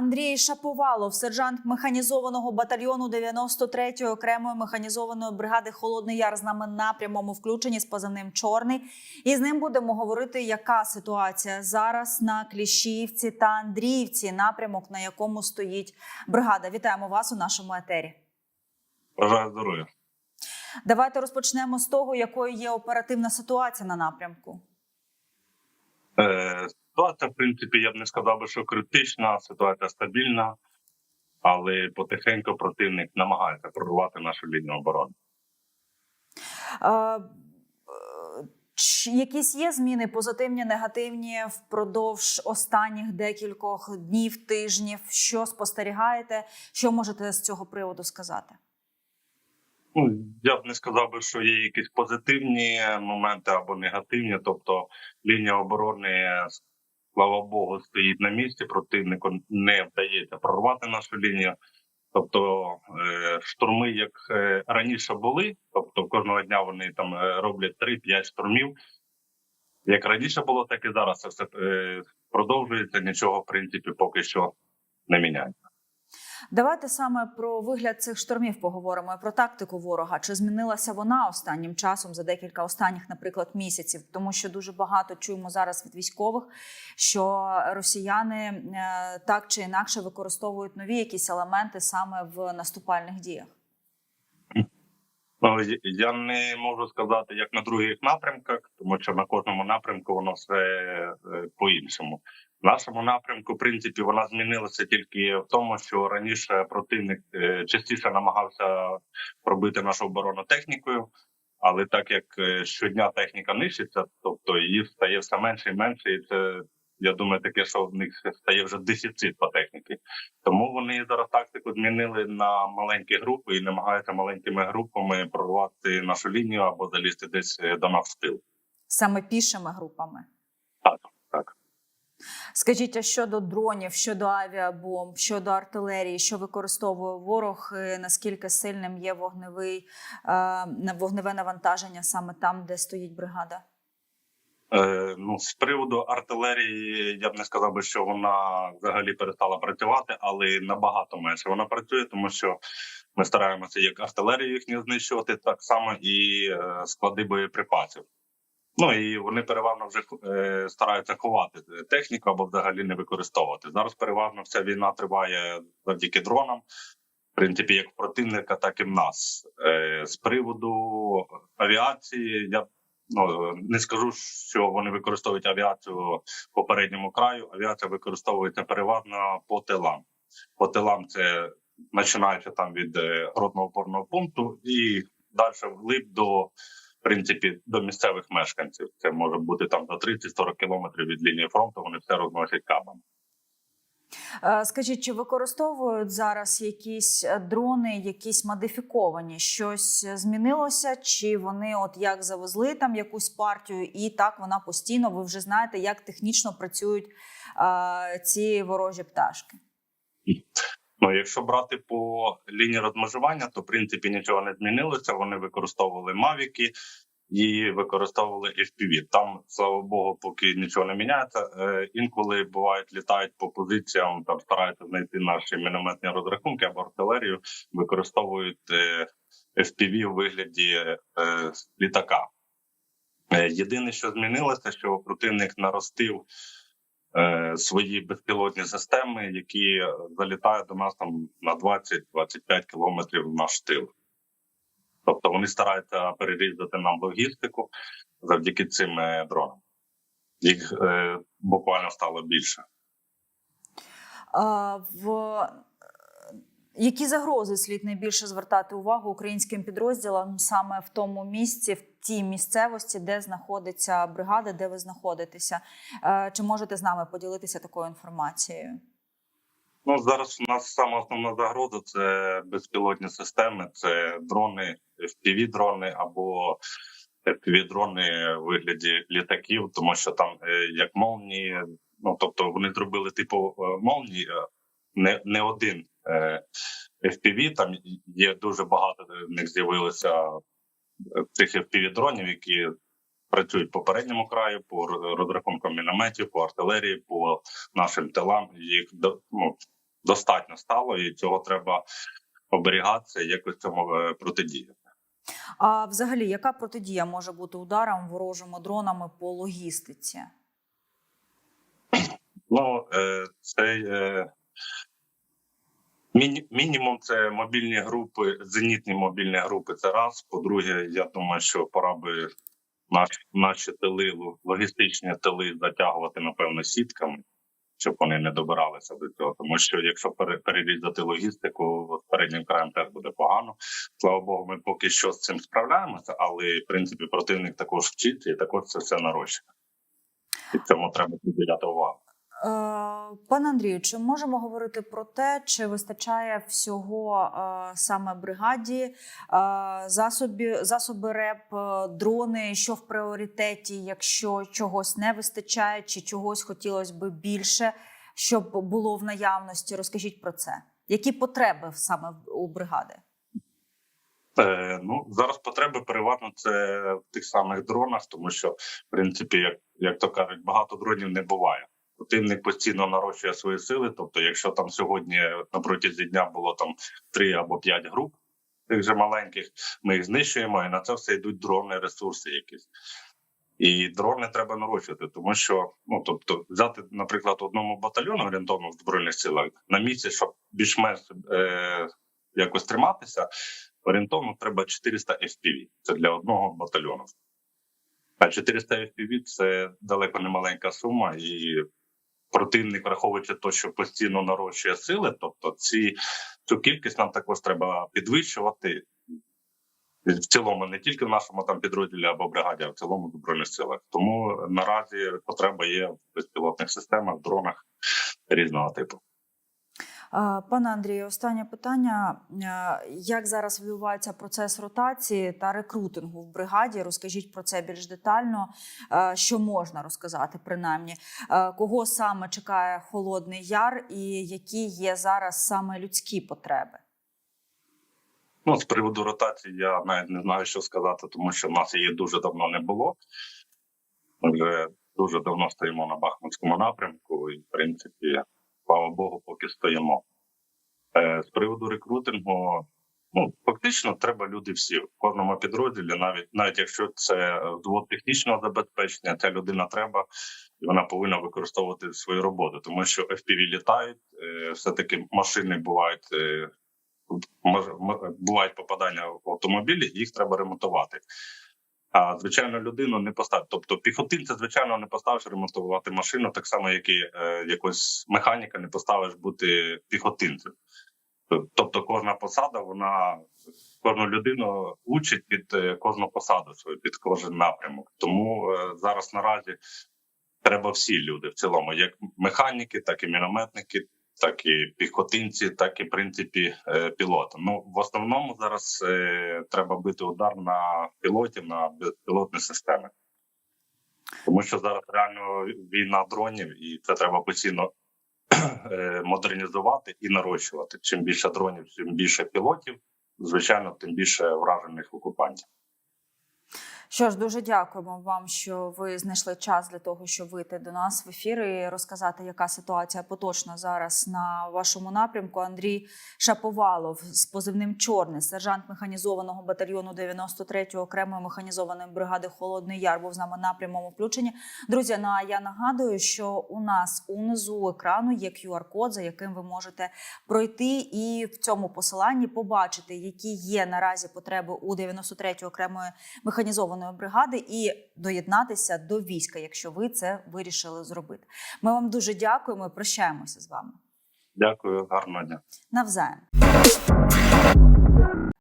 Андрій Шаповалов, сержант механізованого батальйону 93-ї окремої механізованої бригади Холодний Яр з нами на прямому включенні з позивним Чорний. І з ним будемо говорити, яка ситуація зараз на Кліщівці та Андріївці, напрямок, на якому стоїть бригада. Вітаємо вас у нашому етері. Бажаю здоров'я. Давайте розпочнемо з того, якою є оперативна ситуація на напрямку. Ситуація, в принципі, я б не сказав би, що критична, ситуація стабільна, але потихеньку противник намагається прорвати нашу лінію оборони. Е, чи якісь є зміни позитивні, негативні впродовж останніх декількох днів, тижнів? Що спостерігаєте? Що можете з цього приводу сказати? Ну, я б не сказав би, що є якісь позитивні моменти або негативні. Тобто лінія оборони, слава Богу, стоїть на місці. Противнику не вдається прорвати нашу лінію. Тобто е, штурми, як е, раніше були, тобто кожного дня вони там е, роблять 3-5 штурмів. Як раніше було, так і зараз це все продовжується. Нічого, в принципі, поки що не міняється. Давайте саме про вигляд цих штурмів поговоримо і про тактику ворога. Чи змінилася вона останнім часом за декілька останніх, наприклад, місяців? Тому що дуже багато чуємо зараз від військових, що росіяни е, так чи інакше використовують нові якісь елементи саме в наступальних діях. Ну, я- не можу сказати, як на других напрямках, тому що на кожному напрямку воно все е, по-іншому. В нашому напрямку, в принципі, вона змінилася тільки в тому, що раніше противник е, частіше намагався пробити нашу оборону технікою, але так як е, щодня техніка нищиться, тобто її стає все менше і менше, і це я думаю, таке, що в них стає вже дефіцит по техніці. Тому вони зараз тактику змінили на маленькі групи і намагаються маленькими групами прорвати нашу лінію або залізти десь е, до нас в тил. Саме пішими групами. Скажіть, а щодо дронів, щодо авіабомб, щодо артилерії, що використовує ворог, е, наскільки сильним є вогневий е, вогневе навантаження саме там, де стоїть бригада? Е, ну, з приводу артилерії, я б не сказав би, що вона взагалі перестала працювати, але набагато менше вона працює, тому що ми стараємося як артилерію їхню знищувати, так само і е, склади боєприпасів. Ну і вони переважно вже е, стараються ховати техніку або взагалі не використовувати. Зараз переважно вся війна триває завдяки дронам. В принципі, як противника, так і в нас. Е, з приводу авіації, я ну не скажу, що вони використовують авіацію по передньому краю. Авіація використовується переважно по тилам. По тилам це починаючи там від е, ротного опорного пункту і далі вглиб до принципі до місцевих мешканців. Це може бути там до 30-40 кілометрів від лінії фронту. Вони все розносять кабами. Е, Скажіть, чи використовують зараз якісь е, дрони, якісь модифіковані? Щось змінилося? Чи вони, от як завезли там якусь партію, і так вона постійно? Ви вже знаєте, як технічно працюють е, ці ворожі пташки? Ну, якщо брати по лінії розмежування, то в принципі нічого не змінилося. Вони використовували мавіки і використовували FPV. Там, слава Богу, поки нічого не міняється. Е, інколи бувають літають по позиціям, там стараються знайти наші мінометні розрахунки або артилерію, використовують е, FPV у вигляді е, літака. Єдине, що змінилося, що противник наростив е, свої безпілотні системи, які залітають до нас там на 20-25 кілометрів в наш тил. Тобто вони стараються перерізати нам логістику завдяки цим е, дронам. Їх е, буквально стало більше. А, в які загрози слід найбільше звертати увагу українським підрозділам саме в тому місці, в тій місцевості, де знаходиться бригада, де ви знаходитеся? Е, Чи можете з нами поділитися такою інформацією? Ну зараз у нас саме основна загроза це безпілотні системи, це дрони, fpv дрони або fpv дрони в вигляді літаків, тому що там е, як молнії, ну тобто вони зробили типу е, молнії, не, не один е, FPV, Там є дуже багато в них з'явилося е, цих fpv дронів, які працюють по передньому краю, по розрахункам мінометів, по артилерії, по нашим тилам. Їх до- ну, достатньо стало, і цього треба оберігатися якось цьому е, протидіяти. А взагалі, яка протидія може бути ударом ворожими дронами по логістиці? Ну, е, цей е, міні, мінімум це мобільні групи, зенітні мобільні групи. Це раз. По-друге, я думаю, що пора би наші, наші тили, логістичні тили затягувати, напевно, сітками, щоб вони не добиралися до цього. Тому що якщо пере- перерізати логістику, от переднім краєм теж буде погано. Слава Богу, ми поки що з цим справляємося, але в принципі противник також вчиться і також це все нарощує. І цьому треба приділяти увагу. Е, Пане Андрію, чи можемо говорити про те, чи вистачає всього е, саме бригаді е, засоби, засоби РЕП, дрони, що в пріоритеті, якщо чогось не вистачає, чи чогось хотілося би більше, щоб було в наявності? Розкажіть про це. Які потреби саме у бригади? Е, ну зараз потреби переважно це в тих самих дронах, тому що в принципі, як, як то кажуть, багато дронів не буває. Противник постійно нарощує свої сили. Тобто, якщо там сьогодні на протязі дня було там три або п'ять груп, тих же маленьких, ми їх знищуємо, і на це все йдуть дрони, ресурси якісь. І дрони треба нарощувати, тому що ну тобто, взяти, наприклад, одному батальйону орієнтовно в збройних силах на місці, щоб більш-менш е, якось триматися, орієнтовно треба 400 FPV. Це для одного батальйону. А 400 FPV – це далеко не маленька сума, і противник, враховуючи те, що постійно нарощує сили, тобто ці цю кількість нам також треба підвищувати. В цілому не тільки в нашому там підрозділі або бригаді, а в цілому в збройних силах. Тому наразі потреба є в безпілотних системах, дронах різного типу. Пане Андрію, останнє питання: як зараз відбувається процес ротації та рекрутингу в бригаді? Розкажіть про це більш детально, що можна розказати, принаймні, кого саме чекає Холодний Яр, і які є зараз саме людські потреби? Ну, з приводу ротації я навіть не знаю, що сказати, тому що в нас її дуже давно не було. Ми вже дуже давно стоїмо на Бахмутському напрямку, і в принципі, слава Богу, поки стоїмо. Е, з приводу рекрутингу, ну фактично, треба люди всі в кожному підрозділі, навіть навіть якщо це взвод технічного забезпечення, ця людина треба, і вона повинна використовувати свою роботу, тому що FPV літають, е, все таки машини бувають. Е, бувають попадання в автомобілі, їх треба ремонтувати. А звичайно, людину не поставити. Тобто піхотинця, звичайно, не поставиш ремонтувати машину, так само, як і е, якось механіка не поставиш бути піхотинцем. Тобто, кожна посада, вона кожну людину учить під е, кожну посаду свою, під кожен напрямок. Тому е, зараз наразі треба всі люди в цілому, як механіки, так і мінометники, так і піхотинці, так і в принципі е, пілоти. Ну в основному зараз е, треба бити удар на пілотів на безпілотні системи, тому що зараз реально війна дронів, і це треба постійно е, модернізувати і нарощувати. Чим більше дронів, чим більше пілотів, звичайно, тим більше вражених окупантів. Що ж, дуже дякуємо вам, що ви знайшли час для того, щоб вийти до нас в ефір і розказати, яка ситуація поточна зараз на вашому напрямку. Андрій Шаповалов з позивним Чорний, сержант механізованого батальйону 93-ї окремої механізованої бригади Холодний Яр був з нами на прямому включенні. Друзі, ну а я нагадую, що у нас унизу екрану є QR-код, за яким ви можете пройти і в цьому посиланні побачити, які є наразі потреби у 93-ї окремої механізованої бригади, і доєднатися до війська, якщо ви це вирішили зробити. Ми вам дуже дякуємо. і Прощаємося з вами Дякую, гарного дня. навзаєм.